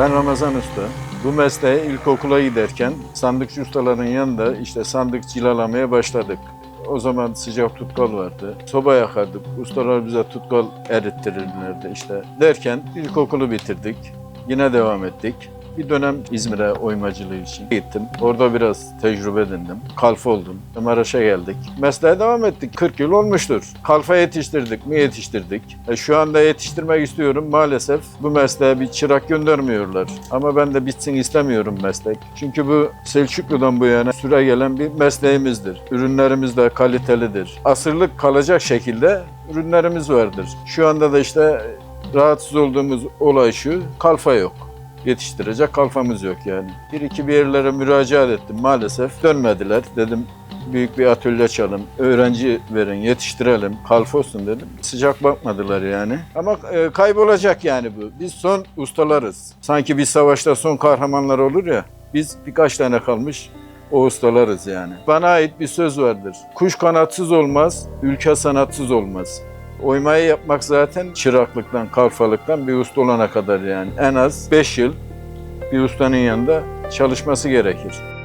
Ben Ramazan Usta. Bu mesleğe ilkokula giderken sandıkçı ustaların yanında işte sandık cilalamaya başladık. O zaman sıcak tutkal vardı. Soba yakardık. Ustalar bize tutkal erittirirlerdi işte. Derken ilkokulu bitirdik. Yine devam ettik. Bir dönem İzmir'e oymacılığı için gittim. Orada biraz tecrübe edindim. Kalfa oldum. Maraş'a geldik. Mesleğe devam ettik. 40 yıl olmuştur. Kalfa yetiştirdik mi yetiştirdik. E, şu anda yetiştirmek istiyorum. Maalesef bu mesleğe bir çırak göndermiyorlar. Ama ben de bitsin istemiyorum meslek. Çünkü bu Selçuklu'dan bu yana süre gelen bir mesleğimizdir. Ürünlerimiz de kalitelidir. Asırlık kalacak şekilde ürünlerimiz vardır. Şu anda da işte rahatsız olduğumuz olay şu. Kalfa yok yetiştirecek kalfamız yok yani. Bir iki bir yerlere müracaat ettim maalesef dönmediler. Dedim büyük bir atölye açalım, öğrenci verin, yetiştirelim, kalfa olsun dedim. Sıcak bakmadılar yani. Ama e, kaybolacak yani bu. Biz son ustalarız. Sanki bir savaşta son kahramanlar olur ya. Biz birkaç tane kalmış o ustalarız yani. Bana ait bir söz vardır. Kuş kanatsız olmaz, ülke sanatsız olmaz. Oymayı yapmak zaten çıraklıktan, kalfalıktan bir usta olana kadar yani. En az 5 yıl bir ustanın yanında çalışması gerekir.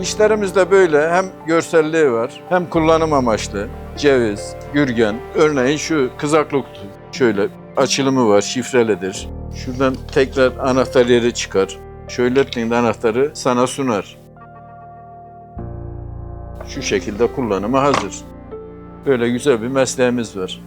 İşlerimizde böyle hem görselliği var hem kullanım amaçlı. Ceviz, gürgen, örneğin şu kızaklık şöyle açılımı var, şifrelidir. Şuradan tekrar anahtar yeri çıkar. Şöyle ettiğinde anahtarı sana sunar. Şu şekilde kullanıma hazır. Böyle güzel bir mesleğimiz var.